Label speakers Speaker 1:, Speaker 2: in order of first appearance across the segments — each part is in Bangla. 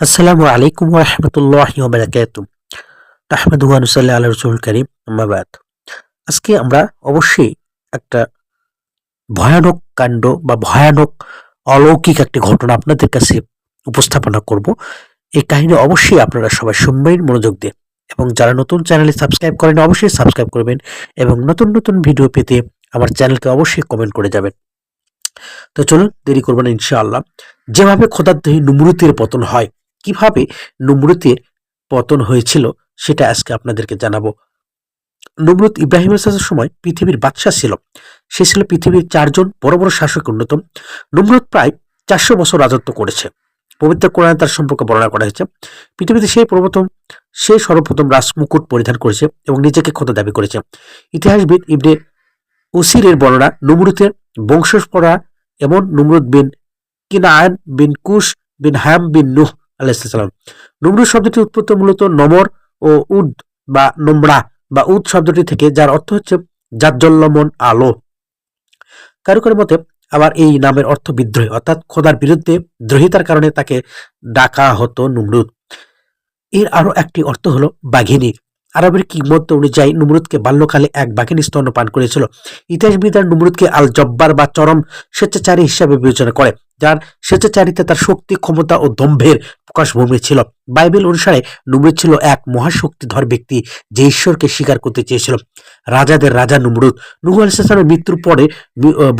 Speaker 1: আসসালামু আলাইকুম রহমতুল্লাহ বারাকাত আহমদ নুসাল্লাহ আল্লাহ রসুল করিম আম্মাবাদ আজকে আমরা অবশ্যই একটা ভয়ানক কাণ্ড বা ভয়ানক অলৌকিক একটি ঘটনা আপনাদের কাছে উপস্থাপনা করব। এই কাহিনী অবশ্যই আপনারা সবাই শুনবেন, মনোযোগ দিয়ে। এবং যারা নতুন চ্যানেলে সাবস্ক্রাইব করেন, অবশ্যই সাবস্ক্রাইব করবেন এবং নতুন নতুন ভিডিও পেতে আমার চ্যানেলকে অবশ্যই কমেন্ট করে যাবেন। তো চলুন, দেরি করবেন ইনশাআল্লাহ। যেভাবে খোদাদ্দহী নুমরুতের পতন হয় কীভাবে নমরুতের পতন হয়েছিল সেটা আজকে আপনাদেরকে জানাব। নমরুদ ইব্রাহিম আসাদের সময় পৃথিবীর বাদশাহ ছিল। সে ছিল পৃথিবীর চারজন বড় বড় শাসক অন্যতম। নমরুদ প্রায় চারশো বছর রাজত্ব করেছে। পবিত্র কোরআনে তার সম্পর্কে বর্ণনা করা হয়েছে। পৃথিবীতে সেই প্রথম সে সর্বপ্রথম রাজমুকুট পরিধান করেছে এবং নিজেকে ক্ষত দাবি করেছে। ইতিহাসবিদ ইবনে উসিরের বর্ণনা নমরুদের বংশপরা এমন নমরুদ বিন কিনায়ন বিন কুশ বিন হাম বিন নুহ আলাইসালাম নমরুদ শব্দটি উৎপত্তি মূলত নমর ও উদ বা নোমরা বা উদ শব্দটি থেকে, যার অর্থ হচ্ছে জাজ্জল্যমন আলো। কারও কারও মতে আবার এই নামের অর্থ বিদ্রোহী, অর্থাৎ খোদার বিরুদ্ধে দ্রোহিতার কারণে তাকে ডাকা হতো নুমরুদ। এর আরও একটি অর্থ হলো বাঘিনী। আরবের কিমত অনুযায়ী নুমরুদকে বাল্যকালে এক বাঘিনী স্তন্য পান করেছিল। ইতিহাসবিদার নুমরুদকে আল জব্বার বা চরম স্বেচ্ছাচারী হিসাবে বিবেচনা করে। যার স্বেচ্ছাচারিতা, তার শক্তি, ক্ষমতা ও দম্ভের প্রকাশভূমি ছিল। বাইবেল অনুসারে নুমরুদ ছিল এক মহাশক্তিধর ব্যক্তি, যে ঈশ্বরকে স্বীকার করতে চেয়েছিল। রাজাদের রাজা নুমরুদ। নুহু আলাইসালামের মৃত্যুর পরে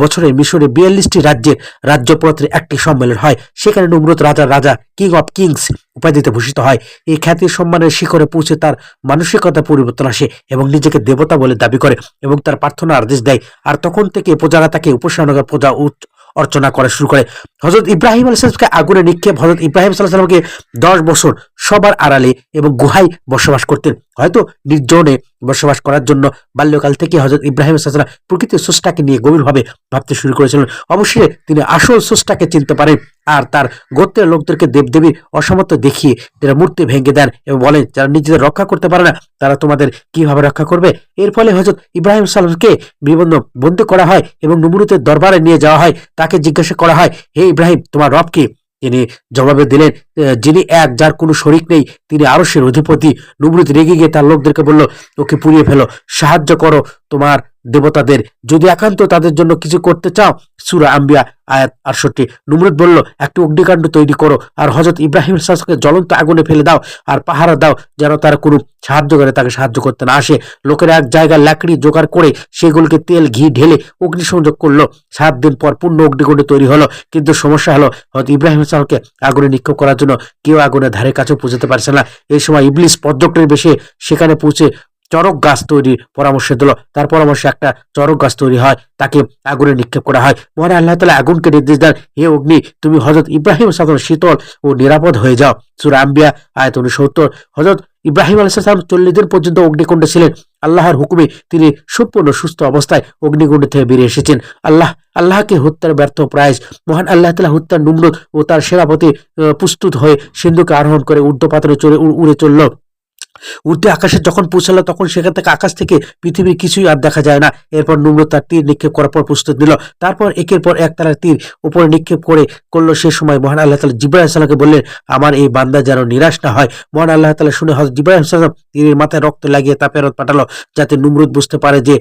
Speaker 1: বছরে মিশরে বিয়াল্লিশটি রাজ্যের রাজ্যপত্রে একটি সম্মেলন হয়। সেখানে নুমরুদ রাজার রাজা কিং অফ কিংস উপাধিতে ভূষিত হয়। এই খ্যাতি সম্মানের শিখরে পৌঁছে তার মানসিকতা পরিবর্তন আসে এবং নিজেকে দেবতা বলে দাবি করে এবং তার প্রার্থনা আদেশ দেয়। আর তখন থেকে প্রজারা তাকে উপাসনা প্রজা অর্চনা করা শুরু করে। হজরত ইব্রাহিম আলাইসালামকে আগুনে নিক্ষেপ হজরত ইব্রাহিম সাল্লাহ সাল্লামকে দশ বছর সবার আড়ালে এবং গুহায় বসবাস করতেন। হয়তো নির্জনে বসবাস করার জন্য বাল্যকাল থেকে হজরত ইব্রাহিম সাল্লাম প্রকৃতির স্রষ্টাকে নিয়ে গভীরভাবে ভাবতে শুরু করেছিলেন। অবশ্যই তিনি আসল স্রষ্টাকে চিনতে পারেন আর তার গোত্রের লোকদেরকে দেবদেবীর অসমত্ব দেখিয়ে তারা মূর্তি ভেঙে দেন এবং বলেন, যারা নিজেদের রক্ষা করতে পারে না, তারা তোমাদের কীভাবে রক্ষা করবে? এর ফলে হজরত ইব্রাহিম সাল্লামকে বিভিন্ন বন্দী করা হয় এবং নুমরুতের দরবারে নিয়ে যাওয়া হয়। তাকে জিজ্ঞাসা করা হয়, হে ইব্রাহিম, তোমার রব কি? তিনি জবাবে দিলেন যিনি এক, যার কোনো শরিক নেই, তিনি আরসের অধিপতি। নুবরুত রেগে গিয়ে তার লোকদেরকে বলল, ওকে পুড়িয়ে ফেলো, সাহায্য করো, তোমার দেবতাদের। যদি একান্ত তাদের জন্য কিছু করতে চাও, সুরা আম্বিয়া আয়াত আটষট্টি। নুমরুদ বলল, একটি অগ্নিকাণ্ড তৈরি করো আর হজরত ইব্রাহিম শাসকে জ্বলন্ত আগুনে ফেলে দাও আর পাহারা দাও যেন তারা কোনো সাহায্য করে তাকে সাহায্য করতে না আসে। লোকেরা এক জায়গায় লাকড়ি জোগাড় করে সেগুলোকে তেল, ঘি ঢেলে অগ্নিসংযোগ করল। সাত দিন পর পূর্ণ অগ্নিকুণ্ড তৈরি হলো। কিন্তু সমস্যা হলো হয়তো ইব্রাহিম সাহকে আগুনে নিক্ষেপ করার জন্য কেউ আগুনের ধারে কাছেও পৌঁছতে পারছে না। এই সময় ইবলিস পর্যটনের বেশি সেখানে পৌঁছে চরক গাছ তৈরির পরামর্শ দিল। তার পরামর্শে একটা চরক গাছ তৈরি হয়, তাকে আগুনে নিক্ষেপ করা হয়। মহান আল্লাহ তালা আগুনকে নির্দেশ দেন, হে অগ্নি, তুমি হজরত ইব্রাহিম সাদর শীতল ও নিরাপদ হয়ে যাও। সুরা আম্বিয়া আয়ত উনসত্তর। হজরত ইব্রাহিম আলাইসালাম চল্লিশ দিন পর্যন্ত অগ্নিকুণ্ডে ছিলেন। আল্লাহর হুকুমে তিনি সম্পূর্ণ সুস্থ অবস্থায় অগ্নিকুণ্ড থেকে বেরিয়ে এসেছেন। আল্লাহ, আল্লাহকে হত্যার ব্যর্থ প্রায় মহান আল্লাহ তালা হত্যার নুমরত ও তার সেনাপতি প্রস্তুত হয়ে সিন্ধুকে আরোহণ করে ঊর্ধ্ব পাত্রে চলে উড়ে চলল। উর্দে আকাশে যখন পৌঁছালো, তখন সেখান থেকে আকাশ থেকে পৃথিবীর কিছুই আর দেখা যায় না। এরপর নুমরুদ তার তীর নিক্ষেপ করার পর প্রস্তুত নিল। তারপর একের পর এক তারা তীর উপরে নিক্ষেপ করে করল। সে সময় মহান আল্লাহ তালা জিব্রাহ সাল্লামকে বললেন, আমার এই বান্দা যেন নিরাশ না হয়। মহান আল্লাহ তালা শুনে হজরত জিব্রাহিম সাল্লাম তীরের মাথায় রক্ত লাগিয়ে তা ফেরত পাঠালো, যাতে নুমরুদ বুঝতে পারে যে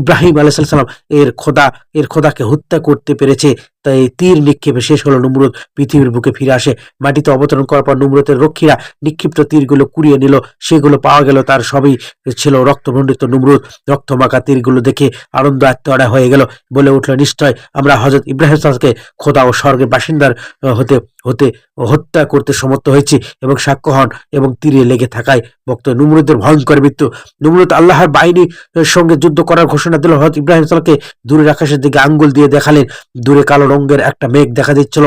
Speaker 1: ইব্রাহিম আলাহ সাল্লাম এর খোদা, এর খোদাকে হত্যা করতে পেরেছে। তাই তীর নিক্ষেপে শেষ হলো নুমরুদ। পৃথিবীর বুকে ফিরে আসে। মাটিতে অবতরণ করার পর নুমরুদের রক্ষীরা নিক্ষিপ্ত তীরগুলো কুড়িয়ে নিল। সেগুলো পাওয়া গেল তার সবই ছিল রক্তমণ্ডিত নুমরুদ। রক্তমাখা তীরগুলো দেখে আনন্দ আত্মহারা হয়ে গেল। বলে উঠল, নিশ্চয় আমরা হজরত ইব্রাহিম সালকে খোদা ও স্বর্গের বাসিন্দার হতে হতে হত্যা করতে সমর্থ হয়েছি এবং সাক্ষ্য হন এবং তীরে লেগে থাকায় বক্ত নুমরুদের ভয়ঙ্কর মৃত্যু। নুমরুদ আল্লাহর বাহিনীর সঙ্গে যুদ্ধ করার ঘোষণা দিল। হজরত ইব্রাহিম সালকে দূরের আকাশের দিকে আঙ্গুল দিয়ে দেখালেন। দূরে কালো রঙের একটা মেঘ দেখা দিচ্ছিল।